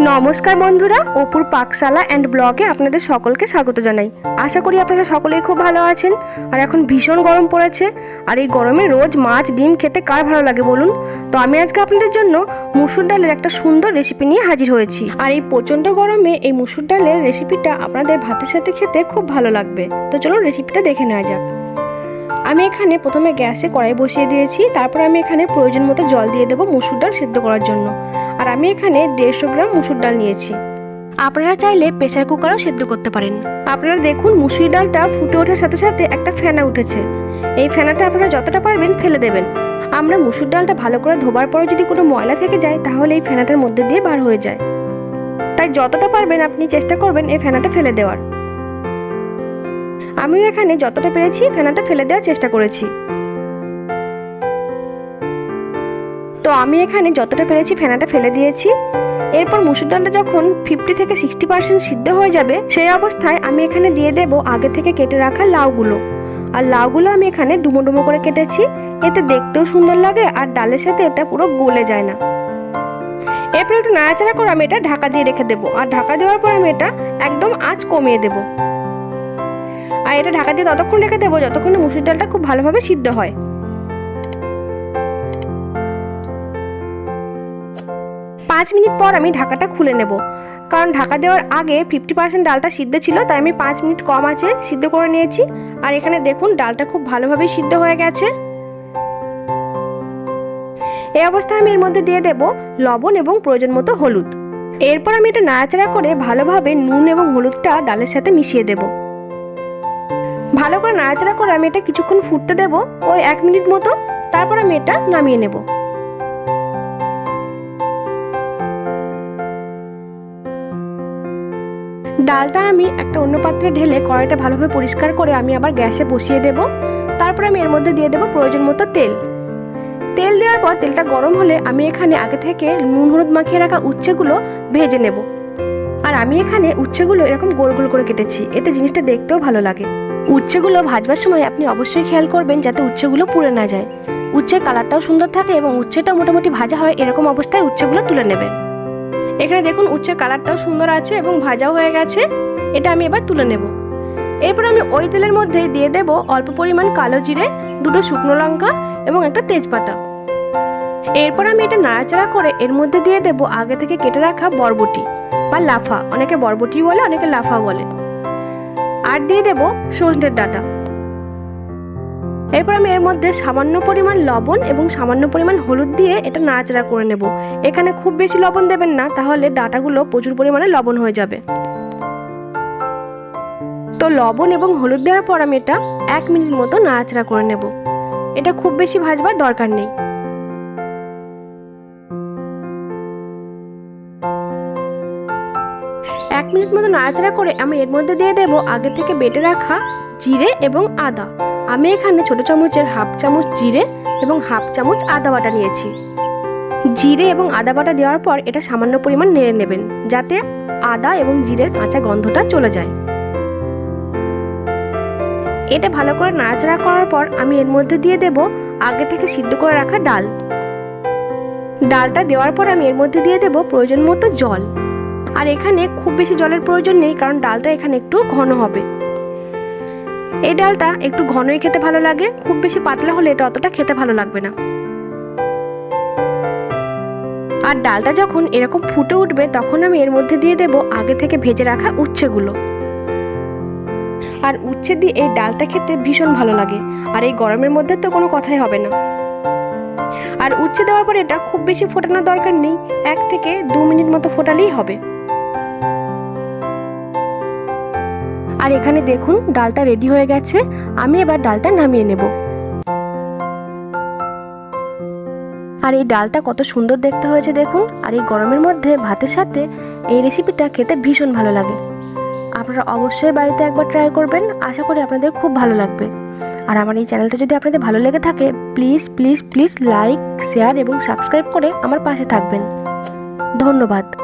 নমস্কার বন্ধুরা, অপুর পাকশালা অ্যান্ড ব্লগে আপনাদের সকলকে স্বাগত জানাই। আশা করি আপনারা সকলেই খুব ভালো আছেন। আর এখন ভীষণ গরম পড়েছে। আর এই গরমে রোজ মাছ, ডিম খেতে কার ভালো লাগে বলুন? তো আমি আজকে আপনাদের জন্য মুসুর ডালের একটা সুন্দর রেসিপি নিয়ে হাজির হয়েছি। আর এই প্রচণ্ড গরমে এই মুসুর ডালের রেসিপিটা আপনাদের ভাতের সাথে খেতে খুব ভালো লাগবে। তো চলুন রেসিপিটা দেখে নেওয়া যাক। আমি এখানে প্রথমে গ্যাসে কড়াই বসিয়ে দিয়েছি তারপর আমি এখানে প্রয়োজন মতো জল দিয়ে দেবো মুসুর ডাল সেদ্ধ করার জন্য। আর আমি এখানে দেড়শো গ্রাম মুসুর ডাল নিয়েছি। আপনারা চাইলে প্রেশার কুকারও সেদ্ধ করতে পারেন। আপনারা দেখুন মুসুরি ডালটা ফুটে ওঠার সাথে সাথে একটা ফেনা উঠেছে। এই ফেনাটা আপনারা যতটা পারবেন ফেলে দেবেন। আমরা মুসুর ডালটা ভালো করে ধোবার পরে যদি কোনো ময়লা থেকে যায় তাহলে এই ফেনাটার মধ্যে দিয়ে বার হয়ে যায়। তাই যতটা পারবেন আপনি চেষ্টা করবেন এই ফেনাটা ফেলে দেওয়ার। আমিও এখানে যতটা পেরেছি ফেনাটা ফেলে দেওয়ার চেষ্টা করেছি। তো আমি এখানে যতটা পেরেছি ফেনাটা ফেলে দিয়েছি। এরপর মুসুর ডালটা যখন ফিফটি থেকে সিক্সটি পার্সেন্ট সিদ্ধ হয়ে যাবে, সেই অবস্থায় আমি এখানে দিয়ে দেব আগে থেকে কেটে রাখা লাউগুলো। আর লাউগুলো আমি এখানে ডুমো ডুমো করে কেটেছি। এতে দেখতেও সুন্দর লাগে আর ডালের সাথে এটা পুরো গলে যায় না। এরপর একটু নাড়াচাড়া করে আমি এটা ঢাকা দিয়ে রেখে দেবো। আর ঢাকা দেওয়ার পর আমি এটা একদম আঁচ কমিয়ে দেবো। আর এটা ঢাকা দিয়ে ততক্ষণ রেখে দেবো যতক্ষণ মুসুর ডালটা খুব ভালোভাবে সিদ্ধ হয়। পাঁচ মিনিট পর আমি ঢাকাটা খুলে নেব। কারণ ঢাকা দেওয়ার আগে ফিফটি পার্সেন্ট ডালটা সিদ্ধ ছিল, তাই আমি পাঁচ মিনিট কম আছে সিদ্ধ করে নিয়েছি। আর এখানে দেখুন ডালটা খুব ভালোভাবে সিদ্ধ হয়ে গেছে। এই অবস্থায় আমি এর মধ্যে দিয়ে দেব লবণ এবং প্রয়োজন মতো হলুদ। এরপর আমি এটা নাড়াচাড়া করে ভালোভাবে নুন এবং হলুদটা ডালের সাথে মিশিয়ে দেবো। ভালো করে নাড়াচাড়া করে আমি এটা কিছুক্ষণ ফুটতে দেব, ওই এক মিনিট মতো। তারপর আমি এটা নামিয়ে নেব। ডালটা আমি একটা অন্য পাত্রে ঢেলে কড়াইটা ভালোভাবে পরিষ্কার করে আমি আবার গ্যাসে বসিয়ে দেব। তারপর আমি এর মধ্যে দিয়ে দেবো প্রয়োজন মতো তেল। তেল দেওয়ার পর তেলটা গরম হলে আমি এখানে আগে থেকে নুন হলুদ মাখিয়ে রাখা উচ্ছেগুলো ভেজে নেব। আর আমি এখানে উচ্ছেগুলো এরকম গোল গোল করে কেটেছি, এতে জিনিসটা দেখতেও ভালো লাগে। উচ্ছেগুলো ভাজবার সময় আপনি অবশ্যই খেয়াল করবেন যাতে উচ্ছেগুলো পুড়ে না যায়। উচ্ছের কালারটাও সুন্দর থাকে এবং উচ্ছেটাও মোটামুটি ভাজা হয় এরকম অবস্থায় উচ্ছেগুলো তুলে নেবেন। এখানে দেখুন উচ্ছের কালারটাও সুন্দর আছে এবং ভাজাও হয়ে গেছে। এটা আমি এবার তুলে নেব। এরপর আমি ওই তেলের মধ্যে দিয়ে দেব অল্প পরিমাণ কালো জিরে, দুটো শুকনো লঙ্কা এবং একটা তেজপাতা। এরপর আমি এটা নাড়াচাড়া করে এর মধ্যে দিয়ে দেব আগে থেকে কেটে রাখা বরবটি বা লাফা। অনেকে বরবটি বলে, অনেকে লাফা বলে। আর দিয়ে দেব সজনের ডাটা। এরপর আমি এর মধ্যে সামান্য পরিমাণ লবণ এবং সামান্য পরিমাণ হলুদ দিয়ে এটা নাড়াচাড়া করে নেব। এখানে খুব বেশি লবণ দেবেন না, তাহলে ডাটাগুলো প্রচুর পরিমাণে লবণ হয়ে যাবে। তো লবণ এবং হলুদ দেওয়ার পর আমি এটা এক মিনিট মতো নাড়াচাড়া করে নেব। এটা খুব বেশি ভাজবার দরকার নেই। এক মিনিট মতো নাড়াচাড়া করে আমি এর মধ্যে দিয়ে দেবো আগে থেকে বেটে রাখা জিরে এবং আদা। আমি এখানে ছোট চামচের হাফ চামচ জিরে এবং হাফ চামচ আদা বাটা নিয়েছি। জিরে এবং আদা বাটা দেওয়ার পর এটা সামান্য পরিমাণ নেড়ে নেবেন, যাতে আদা এবং জিরের কাঁচা গন্ধটা চলে যায়। এটা ভালো করে নাড়াচাড়া করার পর আমি এর মধ্যে দিয়ে দেব আগে থেকে সিদ্ধ করে রাখা ডাল। ডালটা দেওয়ার পর আমি এর মধ্যে দিয়ে দেব প্রয়োজন মতো জল। আর এখানে খুব বেশি জলের প্রয়োজন নেই, কারণ ডালটা এখানে একটু ঘন হবে। এই ডালটা একটু ঘনই খেতে ভালো লাগে, খুব বেশি পাতলা হলে এটা অতটা খেতে ভালো লাগবে না। আর ডালটা যখন এরকম ফুটে উঠবে, তখন আমি এর মধ্যে দিয়ে দেব আগে থেকে ভেজে রাখা উচ্ছেগুলো। আর উচ্ছে দিয়ে এই ডালটা খেতে ভীষণ ভালো লাগে, আর এই গরমের মধ্যে তো কোনো কথাই হবে না। আর উচ্ছে দেওয়ার পর এটা খুব বেশি ফোটানোর দরকার নেই, এক থেকে দু মিনিট মতো ফোটালেই হবে। আর এখানে দেখুন, ডালটা রেডি হয়ে গেছে। আমি এবার ডালটা নামিয়ে নেব। আর এই ডালটা কত সুন্দর দেখতে হয়েছে দেখুন। আর এই গরমের মধ্যে ভাতের সাথে এই রেসিপিটা খেতে ভীষণ ভালো লাগে। আপনারা অবশ্যই বাড়িতে একবার ট্রাই করবেন। আশা করি আপনাদের খুব ভালো লাগবে। আর আমার এই চ্যানেলটা যদি আপনাদের ভালো লেগে থাকে please please please like share এবং সাবস্ক্রাইব করে আমার পাশে থাকবেন। ধন্যবাদ।